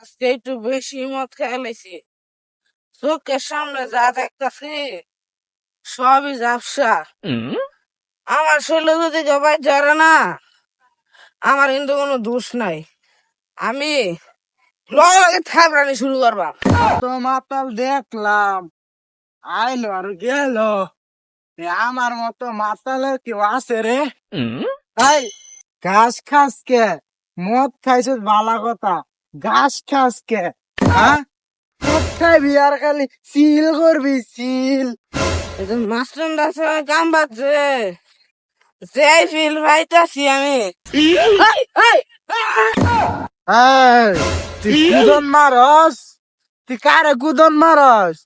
আজকে একটু বেশি মদ খেয়ে লাইছি চোখের সামনে যা দেখতেছি সবই ঝাপসা। আমার শরীরে যদি জবাই জড়ে না আমার কিন্তু কোনো দোষ নাই। আমি লগে লগে থাবড়ানি শুরু করবা তো মাতাল দেখলাম আইলো আর গেল। এ আমার মতো মাতালের কেউ আছে রে? এই ঘাস খাস কে? মদ খাইছিস ভালো কথা। ঘাস খাস কে হ্যাঁ আর খালি সিল করবি, সিল। এখন মাস্টার দাসের কাম বাজছে। যে ফিল পাইতাছি আমি। তুই কুদন মারস। তুই কারে কুদন মারস?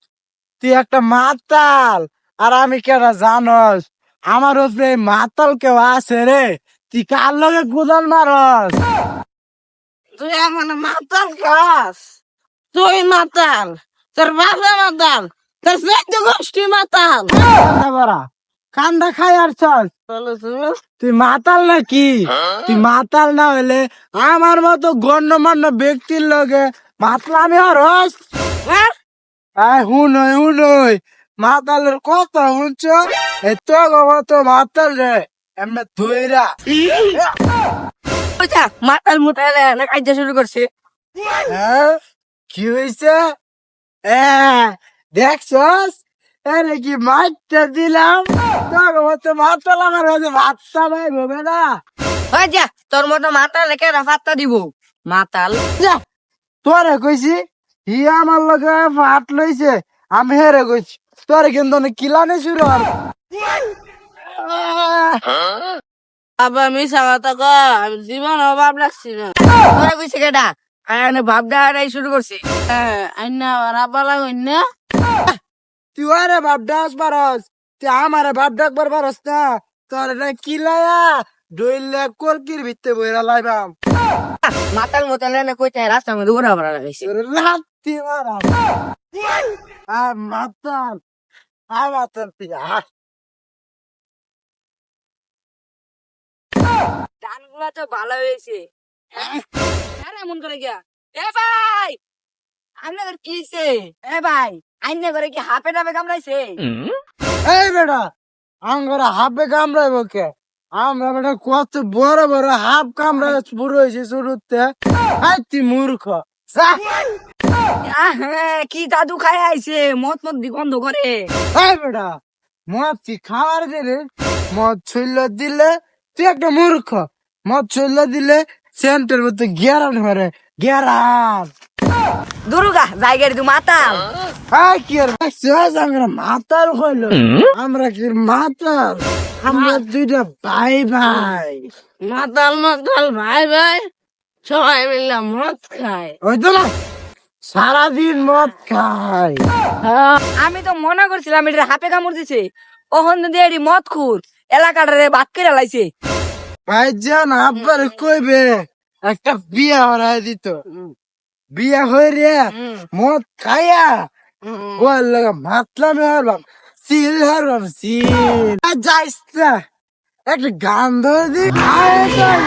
তুই একটা মাতাল। আর আমি কেটা জানস? আমার এই মাতাল কেউ আছে রে? তুই কার লগে কুদন মারস? আমার মাতাল খাস তুই মাতাল তোর বাবা মাতাল তোর সৈদ্য গোষ্ঠী মাতাল। কান্দা খাই আর চল। তুই মাতাল নাকি? তুই মাতাল না হলে আমার মতো গণ্যমান্য ব্যক্তির লগে মাতলামি হরস হ্যাঁ? আয় হুনই হুনই মাতালের কথা শুনছ? এই তো মতো মাতাল রে এমনি ধইরা। মাতাল মুতাল না কাজে শুরু করছে। হ্যাঁ? কি হয়েছে এ দেখছস? এরে কি মাইটটা দিলাম? তোর মতো মাতাল আমার কাছে ভাতটা নাই ভবে না। ওই যা তোর মতো মাতাল রেখে রাফাত্তা দিব। মাতাল? যা তোরে কইছি হি আমার লগে ভাত লইছে আমি হেরে কইছি। তোরে কিন্তু অনেক কিলানে শুরু আর মিশা কথা ক আমি জীবন অভাব লাগছি না। তোরা কইছে কেটা আয়নে ভাবডা হারাই শুরু করছি। হ্যাঁ আইনা আর আব্বা লাগুন না। তুই আরে বাপ ডাক পারস তুই আমারে বাপ ডাক বার পারস না। তোর না কিলায়া ডইলে কলকির ভিতরে বইরা লাইবাম। মাতাল মতাল না কইতে রাস্তার মধ্যে ঘোরা ভরা লাগাইছে তোর মারা আ মাতাল আ মাতাল তুই তো ভালো হয়েছে। আরে এমন করে গিয়া। এ ভাই! আপনাদের কি হইছে? এ ভাই আইনে করে কি হাফে ডাবে কামড়াইছে? এই বেটা আমরা হাফে কামড়াইব কে? আমরা বেটা কত বড় বড় হাফ কামড়ায় পুরো হয়েছে শুরুতে। হাই তুই মূর্খ। যা। কি জাদু খাই আইছে মত মত দিগন্ধ করে। এই বেটা মদ কি খাওয়ার দিলে মদ ছইল দিলে তুই একটা মূর্খ। মদ ছইল দিলে সেন্টের মধ্যে গেরান হরে গেরান। দুর্গা জায়গার দু মাতাল। হাই কি আর দেখছিস আমরা মাতাল হইল। আমরা কি মাতাল? আমরা দুইটা ভাই ভাই। মাতাল মাতাল ভাই ভাই সবাই মিলে মদ খায়। ওই তো না সারাদিন মদ খাই আমি তো মনে করছিলাম এটা হাপে কামড় দিছে। ওখান যদি এটি মদ খুর এলাকাটারে বাদ করে লাইছে। ভাই জান আব্বার কইবে একটা বিয়া হরাই দিত। বিয়া হয়ে রে মদ খাইয়া ওর লগা মাতলাম হারবাম সিল হারবাম সিল। যাইস না একটা গান ধরে দি। আয় গান